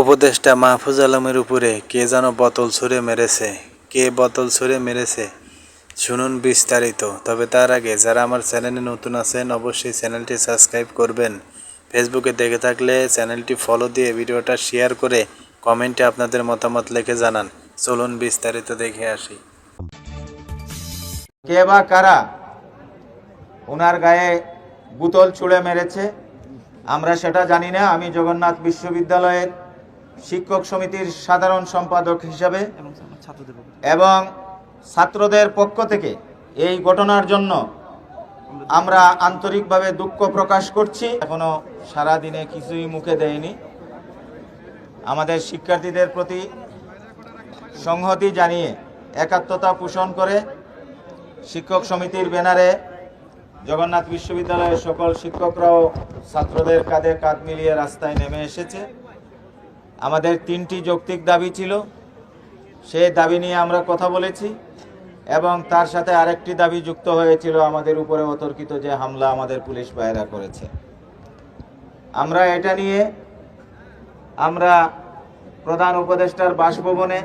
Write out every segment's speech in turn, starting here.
উপদেষ্টা মাহফুজ আলমের উপরে কে যেন বোতল ছুঁড়ে মেরেছে, কে বোতল ছুঁড়ে মেরেছে, শুনুন বিস্তারিত। তবে তার আগে যারা আমার চ্যানেলে নতুন আছেন, অবশ্যই চ্যানেলটি সাবস্ক্রাইব করবেন। ফেসবুকে দেখে থাকলে চ্যানেলটি ফলো দিয়ে ভিডিওটা শেয়ার করে কমেন্টে আপনাদের মতামত লিখে জানান। চলুন বিস্তারিত দেখে আসি। কে বা কারা? ওনার গায়ে বোতল ছুঁড়ে মেরেছে? আমরা সেটা জানি না। আমি জগন্নাথ বিশ্ববিদ্যালয়ের শিক্ষক সমিতির সাধারণ সম্পাদক হিসাবে এবং ছাত্রদের পক্ষ থেকে। এই ঘটনার জন্য আমরা আন্তরিকভাবে দুঃখ প্রকাশ করছি। এখনও সারা দিনে কিছুই মুখে দেয়নি। আমাদের শিক্ষার্থীদের প্রতি সংহতি জানিয়ে একাত্মতা পোষণ করে শিক্ষক সমিতির ব্যানারে জগন্নাথ বিশ্ববিদ্যালয়ের সকল শিক্ষকরাও ছাত্রদের কাঁধে কাঁধ মিলিয়ে রাস্তায় নেমে এসেছে। আমাদের তিনটি যৌক্তিক দাবি ছিল। সেই দাবি নিয়ে আমরা কথা বলেছি এবং তার সাথে আরেকটি দাবি যুক্ত হয়েছিল আমাদের উপরে অতর্কিত যে হামলা আমাদের পুলিশ বাহিরা করেছে। আমরা এটা নিয়ে আমরা প্রধান উপদেষ্টার বাসভবনে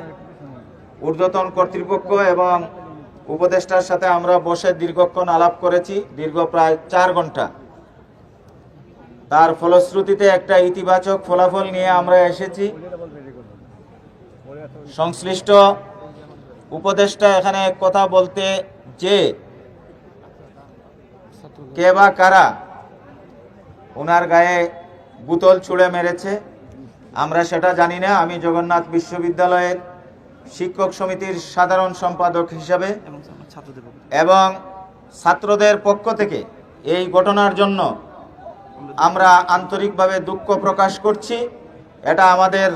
ঊর্ধ্বতন কর্তৃপক্ষ এবং উপদেষ্টার সাথে আমরা বসে দীর্ঘক্ষণ আলাপ করেছি। দীর্ঘ প্রায় চার ঘণ্টা। তার ফলশ্রুতিতে একটা ইতিবাচক ফলাফল নিয়ে আমরা এসেছি। সংশ্লিষ্ট উপদেষ্টা এখানে কথা বলতে যে কে বা কারা ওনার গায়ে বোতল ছুঁড়ে মেরেছে আমরা সেটা জানি না। আমি জগন্নাথ বিশ্ববিদ্যালয়ের শিক্ষক সমিতির সাধারণ সম্পাদক হিসাবে এবং ছাত্রদের পক্ষ থেকে এই ঘটনার জন্য আমরা আন্তরিকভাবে দুঃখ প্রকাশ করছি। এটা আমাদের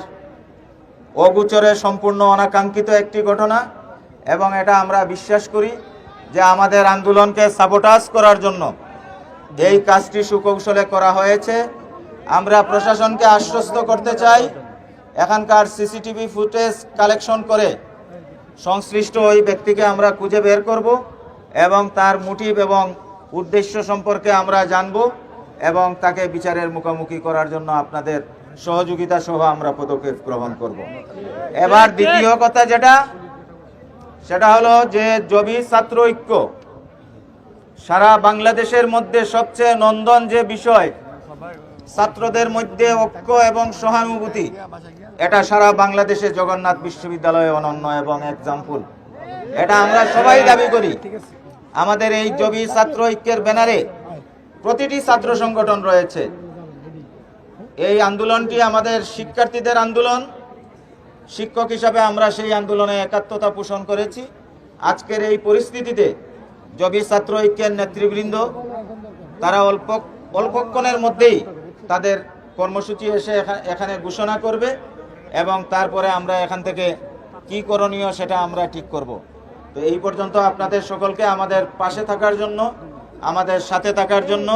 অগুচরে সম্পূর্ণ অনাকাঙ্ক্ষিত একটি ঘটনা এবং এটা আমরা বিশ্বাস করি যে আমাদের আন্দোলনকে সাবোটাজ করার জন্য এই কাজটি সুকৌশলে করা হয়েছে। আমরা প্রশাসনকে আশ্বস্ত করতে চাই। এখানকার সিসিটিভি ফুটেজ কালেকশন করে সংশ্লিষ্ট ওই ব্যক্তিকে আমরা খুঁজে বের করব এবং তার মোটিভ এবং উদ্দেশ্য সম্পর্কে আমরা জানব। এবং তাকে বিচারের মুখোমুখি করার জন্য আপনাদের সহযোগিতা সহ আমরা পদক্ষেপ গ্রহণ করব। এবার দ্বিতীয় কথা যেটা, সেটা হলো যে জবি ছাত্র ঐক্য। সারা বাংলাদেশের মধ্যে সবচেয়ে নন্দন যে বিষয়, ছাত্রদের মধ্যে ঐক্য এবং সহানুভূতি, এটা সারা বাংলাদেশে জগন্নাথ বিশ্ববিদ্যালয়ে অনন্য এবং এক্সাম্পল এটা আমরা সবাই দাবি করি। আমাদের এই জবি ছাত্র ঐক্যের ব্যানারে প্রতিটি ছাত্র সংগঠন রয়েছে। এই আন্দোলনটি আমাদের শিক্ষার্থীদের আন্দোলন। শিক্ষক হিসাবে আমরা সেই আন্দোলনে একাত্মতা পোষণ করেছি। আজকের এই পরিস্থিতিতে জবি ছাত্র ঐক্যের নেতৃবৃন্দ, তারা অল্প অল্পক্ষণের মধ্যেই তাদের কর্মসূচি এসে এখানে ঘোষণা করবে এবং তারপরে আমরা এখান থেকে কি করণীয় সেটা আমরা ঠিক করব। তো এই পর্যন্ত আপনাদের সকলকে আমাদের পাশে থাকার জন্য আমাদের সাথে থাকার জন্য,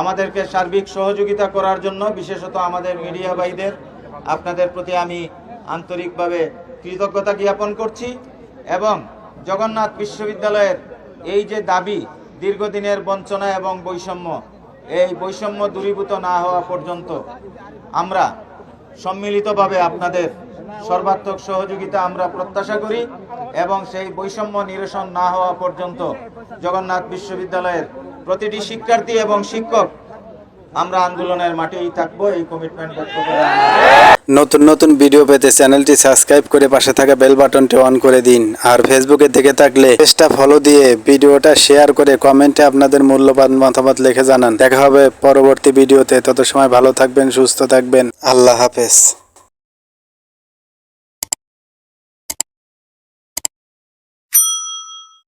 আমাদেরকে সার্বিক সহযোগিতা করার জন্য, বিশেষত আমাদের মিডিয়া ভাইদের, আপনাদের প্রতি আমি আন্তরিকভাবে কৃতজ্ঞতা জ্ঞাপন করছি এবং জগন্নাথ বিশ্ববিদ্যালয়ের এই যে দাবি, দীর্ঘদিনের বঞ্চনা এবং বৈষম্য, এই বৈষম্য দূরীভূত না হওয়া পর্যন্ত আমরা সম্মিলিতভাবে আপনাদের সর্বাত্মক সহযোগিতা আমরা প্রত্যাশা করি এবং সেই বৈষম্য নিরসন না হওয়া পর্যন্ত জগন্নাথ বিশ্ববিদ্যালয়ের প্রতিটি শিক্ষার্থী এবং শিক্ষক আমরা আন্দোলনের মাঠেই থাকব। এই কমিটমেন্ট ব্যক্ত করে নতুন নতুন ভিডিও পেতে চ্যানেলটি সাবস্ক্রাইব করে পাশে থাকা বেল বাটনটি অন করে দিন। আর ফেসবুকে দেখে থাকলে পেজটা ফলো দিয়ে ভিডিওটা শেয়ার করে কমেন্টে আপনাদের মূল্যবান মতামত লিখে জানান। দেখা হবে পরবর্তী ভিডিওতে তত সময় ভালো থাকবেন, সুস্থ থাকবেন। আল্লাহ হাফেজ।